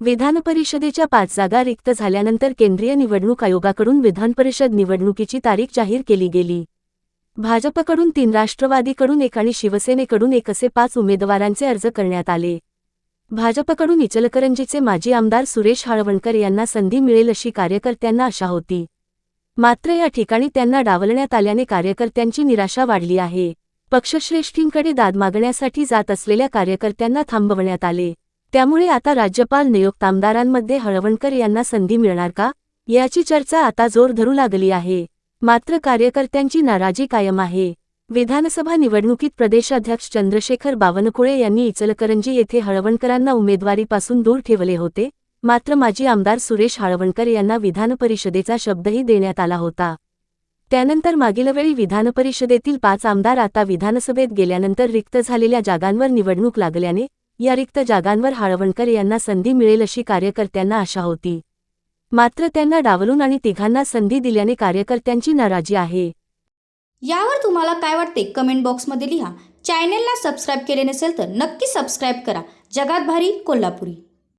विधान परिषदेच्या पाच जागा रिक्त झाल्यानंतर केंद्रीय निवडणूक आयोगाकडून विधानपरिषद निवडणुकीची तारीख जाहीर केली गेली. भाजपकडून तीन राष्ट्रवादीकडून एक आणि शिवसेनेकडून एक असे पाच उमेदवारांचे अर्ज करण्यात आले. भाजपकडून इचलकरंजीचे माजी आमदार सुरेश हाळवणकर यांना संधी मिळेल अशी कार्यकर्त्यांना आशा होती. मात्र या ठिकाणी त्यांना डावलण्यात आल्याने कार्यकर्त्यांची निराशा वाढली आहे. पक्षश्रेष्ठींकडे दाद मागण्यासाठी जात असलेल्या कार्यकर्त्यांना थांबवण्यात आले. त्यामुळे आता राज्यपाल नियुक्त आमदारांमध्ये हळवणकर यांना संधी मिळणार का? याची चर्चा आता जोर धरू लागली आहे. मात्र कार्यकर्त्यांची नाराजी कायम आहे. विधानसभा निवडणुकीत प्रदेशाध्यक्ष चंद्रशेखर बावनकुळे यांनी इचलकरंजी येथे हळवणकरांना उमेदवारीपासून दूर ठेवले होते. मात्र माजी आमदार सुरेश हळवणकर यांना विधानपरिषदेचा शब्दही देण्यात आला होता. त्यानंतर मागील वेळी विधानपरिषदेतील पाच आमदार आता विधानसभेत गेल्यानंतर रिक्त झालेल्या जागांवर निवडणूक लागल्याने या रिक्त जागांवर हाळवणकर यांना संधी मिळेल अशी कार्यकर्त्यांना आशा होती. मात्र त्यांना डावलून आणि तिघांना संधी दिल्याने कार्यकर्त्यांची नाराजी आहे. यावर तुम्हाला काय वाटते? कमेंट बॉक्समध्ये लिहा. चॅनेलला सबस्क्राईब केले नसेल तर नक्की सबस्क्राईब करा. जगात भारी कोल्हापुरी.